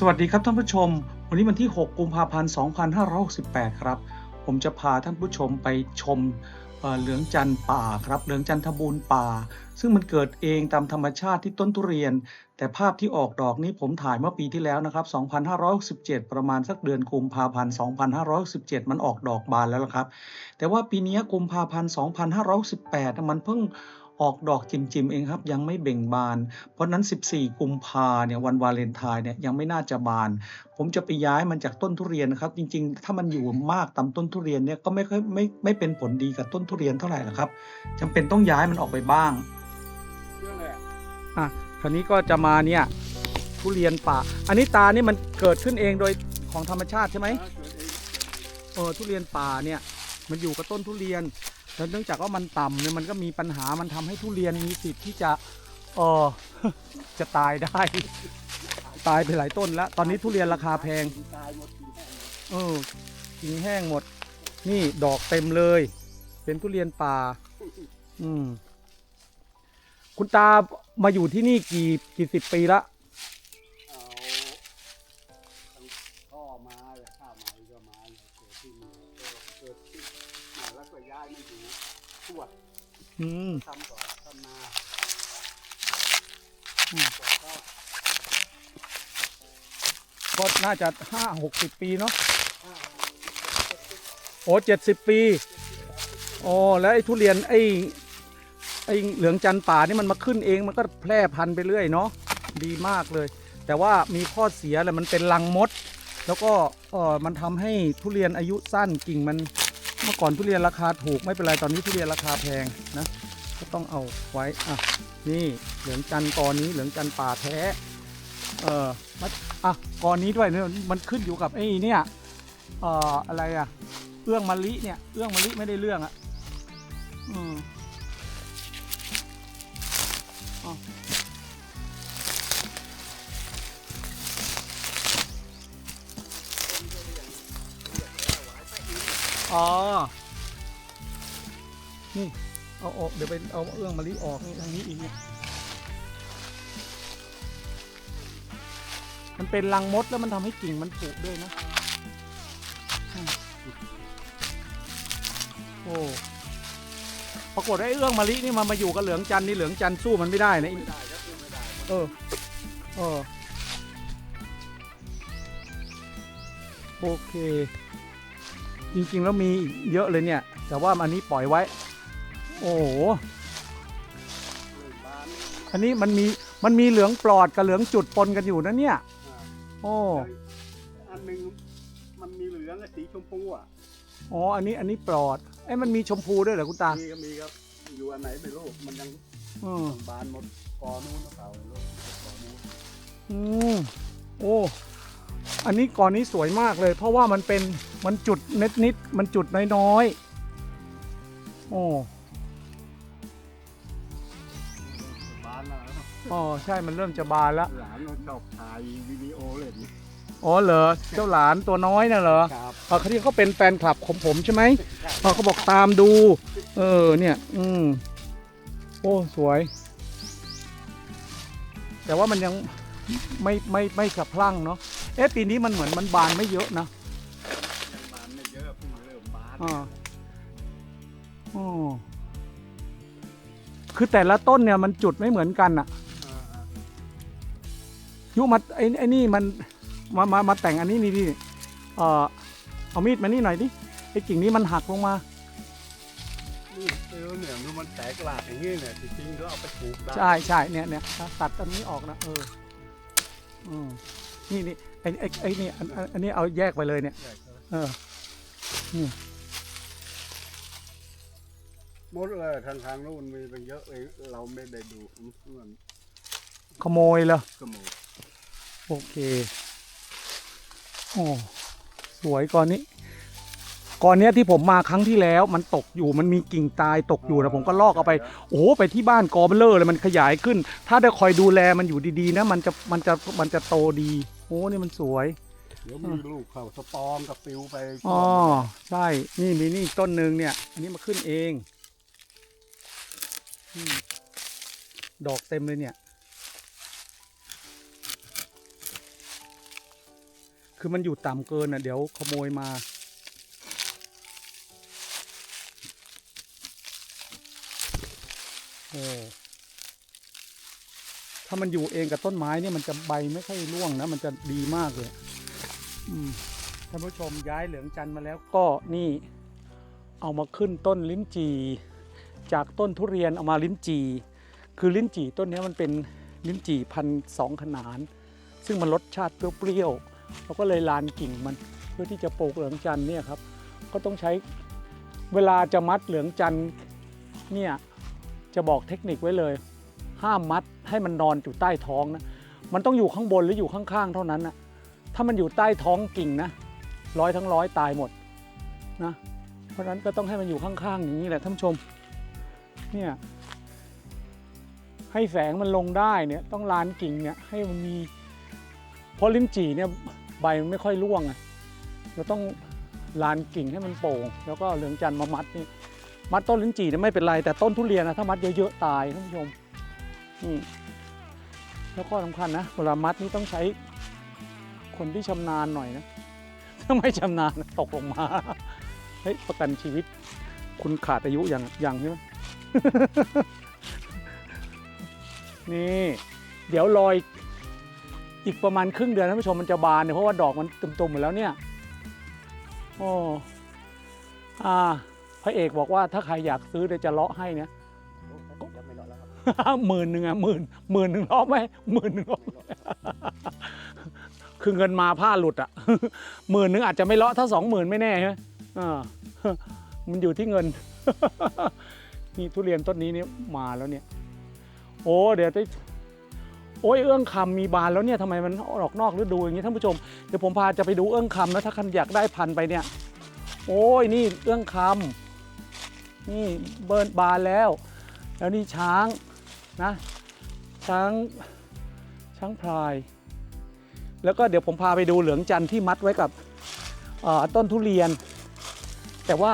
สวัสดีครับท่านผู้ชม วันนี้วันที่ 6 กุมภาพันธ์ 2568 ครับ ผมจะพาท่านผู้ชมไปชมเหลืองจันป่าครับเหลืองจันทบูรณ์ป่า ซึ่งมันเกิดเองตามธรรมชาติที่ต้นทุเรียน แต่ภาพที่ออกดอกนี้ผมถ่ายเมื่อปีที่แล้วนะครับ 2567 ประมาณสักเดือนกุมภาพันธ์ 2567 มันออกดอกบานแล้วล่ะครับ แต่ว่าปีนี้กุมภาพันธ์ 2518 มันเพิ่ง ออกดอกจิมๆเองครับ ยังไม่เบ่งบาน เพราะนั้น 14 กุมภาเนี่ยวันวาเลนไทน์เนี่ยยังไม่น่าจะบาน ผมจะไปย้ายมันจากต้นทุเรียนนะครับ จริงๆ ถ้ามันอยู่มากตามต้นทุเรียนเนี่ยก็ไม่ค่อยไม่ไม่เป็นผลดีกับต้นทุเรียนเท่าไหร่หรอกครับจำเป็นต้องย้ายมันออกไปบ้างอะคราวนี้ก็จะมาเนี่ยทุเรียนป่า อันนี้ตานี่มันเกิดขึ้นเองโดยของธรรมชาติใช่ไหมเออทุเรียนป่าเนี่ยมันอยู่กับต้นทุเรียน แล้วเนื่องจากว่ามันต่ำเนี่ยมันก็มีปัญหามันทำให้ทุเรียนมีสิทธิ์ที่จะเออจะตายได้ ตายไปหลายต้นแล้ว ตอนนี้ทุเรียนราคาแพงตายหมดกิ่งแห้งเออกิ่งแห้งหมด นี่ดอกเต็มเลย เป็นทุเรียนป่า อืมคุณตามาอยู่ที่นี่กี่กี่สิบปีละ อืมทำก่อนทำมาอืมก็ก็ก็น่าจะห้าหกสิบปีเนาะโอ้เจ็ดสิบปีโอ้แล้วไอ้ทุเรียนไอ้ไอ้เหลืองจันป่านี่มันมาขึ้นเองมันก็แพร่พันธุ์ไปเรื่อยเนาะดีมากเลย แต่ว่ามีข้อเสียแหละมันเป็นรังมด แล้วก็เออมันทำให้ทุเรียนอายุสั้นกิ่งมัน เมื่อก่อนทุเรียนราคาถูกไม่เป็นไรตอนนี้ทุเรียนราคาแพงนะก็ต้องเอาไว้อะนี่เหลืองจันกอนี้เหลืองจันป่าแท้เออมาอะกอนี้ด้วยเนี่ยมันขึ้นอยู่กับไอ้เนี่ยเอ่ออะไรอะเอื้องมะลิเนี่ยเอื้องมะลิไม่ได้เรื่องอะอืม อ๋อ นี่ เอาออกเดี๋ยวไปเอาเอื้องมะลิออกนี่ทางนี้อีกเนี่ยมันเป็นรังมดแล้วมันทำให้กิ่งมันผุด้วยนะ โอ้ ปรากฏไอ้เอื้องมะลินี่มันมาอยู่กับเหลืองจันนี่เหลืองจันสู้มันไม่ได้นะไม่ได้ครับไม่ได้เออ เออ โอเค จริงๆ แล้วมีอีกเยอะเลยเนี่ย แต่ว่าอันนี้ปล่อยไว้ โอ้โหเลยบ้านอันนี้มันมีมันมีเหลืองปลอดกับเหลืองจุดปนกันอยู่นะเนี่ยอ่าโอ้อันหนึ่งมันมีเหลืองกับสีชมพูอะ อ๋อ อันนี้อันนี้ปลอดไอ้ยมันมีชมพูด้วยเหรอคุณตา มีก็มีครับ อยู่อันไหนไม่รู้ มันยังอืมบานหมดกอนู้นหรือเปล่าไม่รู้กอนู้นอืมโอ้ อันนี้ก่อนนี้สวยมากเลย เพราะว่ามันเป็น มันจุดนิดนิดๆมันจุดน้อยๆ โอ้บานแล้วอ๋อใช่มันเริ่มจะบานแล้ว หลานมันชอบถ่ายวิดีโอเลยนี่อ๋อเหรอ เจ้าหลานตัวน้อยน่ะเหรอครับเออเขาที่เขาเป็นแฟนคลับของผมใช่ไหมเออเขาบอกตามดู เออเนี่ย อืม โอ้สวย แต่ว่ามันยังไม่ไม่ไม่สะพรั่งเนาะ เอ๊ะปีนี้มันเหมือนมันบานไม่เยอะนะ อ่าอ๋อคือแต่ละต้นเนี่ยมันจุดไม่เหมือนกันอะอ่าอ่ายุมาไอ้ไอ้นี่มันมามามาแต่งอันนี้นี่ดิเออเอามีดมานี่หน่อยดิไอ้กิ่งนี้มันหักลงมานี่เออเนี่ยดูมันแตกหลากอย่างนี้เนี่ยจริงๆก็เอาไปปลูกได้ใช่ใช่เนี่ยเนี่ยตัดอันนี้ออกนะเอออืมนี่นี่ไอ้ไอ้ไอ้นี่อันอันอันนี้เอาแยกไปเลยเนี่ยใช่ครับเออ หมดเลยทางทางๆนู้นมีเป็นเยอะเองเราไม่ได้ดูมันขโมยเหรอกระหมูโอเคโอ้สวยก่อนนี้ก่อนเนี้ยที่ผมมาครั้งที่แล้วมันตกอยู่มันมีกิ่งตายตกอยู่นะผมก็ลอกเอาไปโอ้โหไปที่บ้านกอเบลเลอร์เลยมันขยายขึ้น ถ้าได้คอยดูแลมันอยู่ดีๆนะมันจะมันจะมันจะโตดีโอ้นี่มันสวยเดี๋ยวมีลูกเขาสปอมกับปิวไปอ๋อใช่นี่มีนี่อีกต้นหนึ่งเนี่ย อันนี้มาขึ้นเองอืม ดอกเต็มเลยเนี่ย คือมันอยู่ต่ำเกินอะ เดี๋ยวขโมยมา โอ้ถ้ามันอยู่เองกับต้นไม้เนี่ยมันจะใบไม่ค่อยร่วงนะ มันจะดีมากเลยท่านผู้ชมย้ายเหลืองจันทร์มาแล้วก็นี่เอามาขึ้นต้นลิ้นจี่ จากต้นทุเรียนเอามาลิ้นจี่ คือลิ้นจี่ต้นนี้มันเป็นลิ้นจี่พันสองขนาน ซึ่งมันรสชาติเปรี้ยวๆเราก็เลยลานกิ่งมันเพื่อที่จะปลูกเหลืองจันเนี่ยครับก็ต้องใช้เวลาจะมัดเหลืองจันเนี่ยจะบอกเทคนิคไว้เลย ห้ามมัดให้มันนอนอยู่ใต้ท้องนะมันต้องอยู่ข้างบนหรืออยู่ข้างๆ เท่านั้นนะถ้ามันอยู่ใต้ท้องกิ่งนะร้อยทั้งร้อยตายหมดนะเพราะฉะนั้นก็ต้องให้มันอยู่ข้างๆอย่างนี้แหละท่านผู้ชม เนี่ยให้แสงมันลงได้เนี่ยต้องลานกิ่งเนี่ยให้มันมีเพราะลิ้นจี่เนี่ยใบมันไม่ค่อยร่วงไงเราต้องลานกิ่งให้มันโป่ง แล้วก็เอาเหลืองจันทร์มามัดนี่มัดต้นลิ้นจี่เนี่ยไม่เป็นไรแต่ต้นทุเรียนนะถ้ามัดเยอะๆตายท่านผู้ชมอืมแล้วก็สำคัญนะเวลามัดนี่ต้องใช้คนที่ชำนาญหน่อยนะถ้าไม่ชำนาญตกลงมาเฮ้ยประกันชีวิต คุณขาดอายุอย่างอย่างใช่ไหม นี่ เดี๋ยวรอยอีกประมาณครึ่งเดือนท่านผู้ชมมันจะบานเนี่ยเพราะว่าดอกมันตุ่มๆหมดแล้วเนี่ยโอ้อ่าพระเอกบอกว่าถ้าใครอยากซื้อเดี๋ยวจะเลาะให้เนี่ยหมื่นหนึ่งอะหมื่นหมื่นหนึ่งรอบไหมหมื่นหนึ่งรอบคือเงินมาผ้าหลุดอะหมื่นหนึ่งอาจจะไม่เลาะถ้าสองหมื่นไม่แน่ใช่ไหมอ่ามันอยู่ที่เงิน นี่ทุเรียนต้นนี้เนี่ยมาแล้วเนี่ย โอ้เดี๋ยวจะโอ้ยเอื้องคำมีบานแล้วเนี่ยทำไมมันออกนอกฤดูอย่างนี้ท่านผู้ชมเดี๋ยวผมพาจะไปดูเอื้องคำนะถ้าคันอยากได้พันไปเนี่ย โอ้ยนี่เอื้องคำนี่เบิร์นบานแล้ว แล้วนี่ช้างนะช้างช้างพลาย แล้วก็เดี๋ยวผมพาไปดูเหลืองจันทร์ที่มัดไว้กับต้นทุเรียน แต่ว่า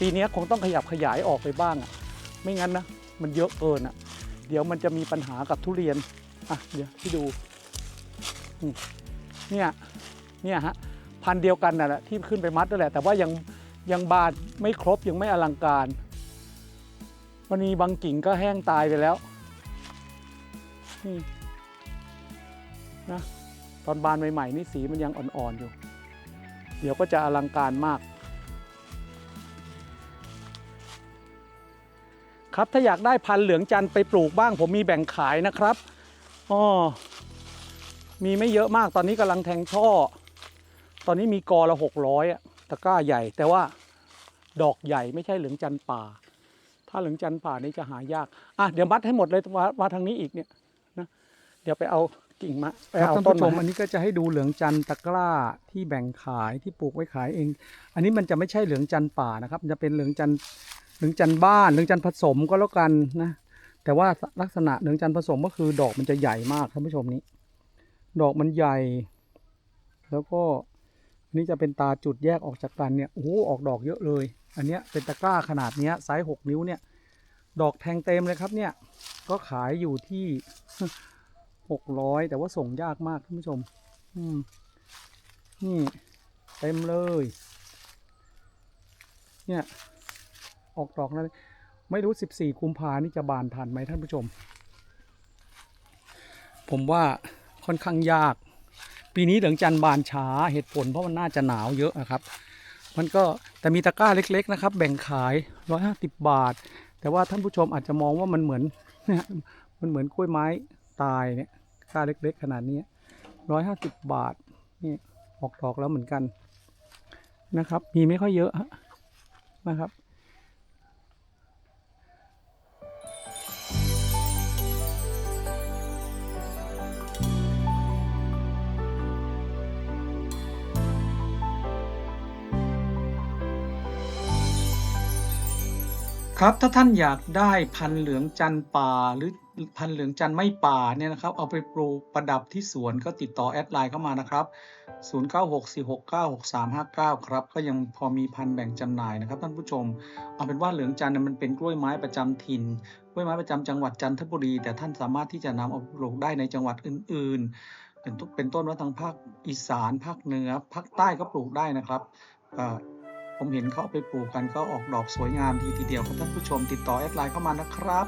ปีนี้คงต้องขยับขยายออกไปบ้างอะไม่งั้นนะมันเยอะเกินอะเดี๋ยวมันจะมีปัญหากับทุเรียนอะเดี๋ยวที่ดูนี่เนี่ยเนี่ยฮะพันเดียวกันน่ะแหละที่ขึ้นไปมัดนั่นแหละ แต่ว่ายังยังบานไม่ครบยังไม่อลังการ มันมีบางกิ่งก็แห้งตายไปแล้วนี่นะตอนบานใหม่ๆนี่สีมันยังอ่อนๆอยู่ เดี๋ยวก็จะอลังการมาก ครับถ้าอยากได้พันธุ์เหลืองจันทร์ไปปลูกบ้าง ผมมีแบ่งขายนะครับอ๋อมีไม่เยอะมากตอนนี้กำลังแทงช่อ ตอนนี้มีกอละหกร้อยอะตะกร้าใหญ่ แต่ว่าดอกใหญ่ไม่ใช่เหลืองจันทร์ป่า ถ้าเหลืองจันทร์ป่านี่จะหายากอะเดี๋ยวมัดให้หมดเลยมามาทางนี้อีกเนี่ยนะเดี๋ยวไปเอากิ่งมาไปเอาต้นชมอันนี้ก็จะให้ดูเหลืองจันทร์ตะกร้าที่แบ่งขายที่ปลูกไว้ขายเอง อันนี้มันจะไม่ใช่เหลืองจันทร์ป่านะครับมันจะเป็นเหลืองจันทร์ เหลืองจันบ้านเหลืองจันผสมก็แล้วกันนะ แต่ว่าลักษณะเหลืองจันผสมก็คือดอกมันจะใหญ่มากท่านผู้ชมนี้ ดอกมันใหญ่ แล้วก็นนี้จะเป็นตาจุดแยกออกจากกันเนี่ยโอ้โหออกดอกเยอะเลย อันเนี้ยเป็นตะกร้าขนาดเนี้ยไซส์หกนิ้วเนี่ย ดอกแทงเต็มเลยครับเนี่ย ก็ขายอยู่ที่หกร้อยแต่ว่าส่งยากมากท่านผู้ชม อืมนี่เต็มเลย เนี่ย ออกดอกนั้นไม่รู้สิบสี่กุมภานี่จะบานทันไหมท่านผู้ชม ผมว่าค่อนข้างยาก ปีนี้เหลืองจันบานช้าเหตุผลเพราะมันน่าจะหนาวเยอะนะครับ มันก็แต่มีตะกร้าเล็ก ๆ นะครับ แบ่งขายร้อยห้าสิบบาท แต่ว่าท่านผู้ชมอาจจะมองว่ามันเหมือนมันเหมือนกล้วยไม้ตายเนี่ยค่าเล็ก ๆ ขนาดนี้ร้อยห้าสิบบาทนี่ออกดอกแล้วเหมือนกันนะครับ มีไม่ค่อยเยอะนะครับ ครับถ้าท่านอยากได้พันเหลืองจันป่าหรือพันเหลืองจันไม่ป่าเนี่ยนะครับ เอาไปปลูกประดับที่สวนก็ติดต่อแอดไลน์เข้ามานะครับ 0964696359 ครับ ก็ยังพอมีพันแบ่งจำหน่ายนะครับท่านผู้ชม เอาเป็นว่าเหลืองจันเนี่ยมันเป็นกล้วยไม้ประจำถิ่นกล้วยไม้ประจำจังหวัดจันทบุรี แต่ท่านสามารถที่จะนำเอาปลูกได้ในจังหวัดอื่น ๆ เป็นต้นเป็นต้นว่าทางภาคอีสานภาคเหนือภาคใต้ก็ปลูกได้นะครับอ่อ ผมเห็นเขาไปปลูกกันก็ออกดอกสวยงามทีทีเดียวครับท่านผู้ชมติดต่อแอดไลน์เข้ามานะครับ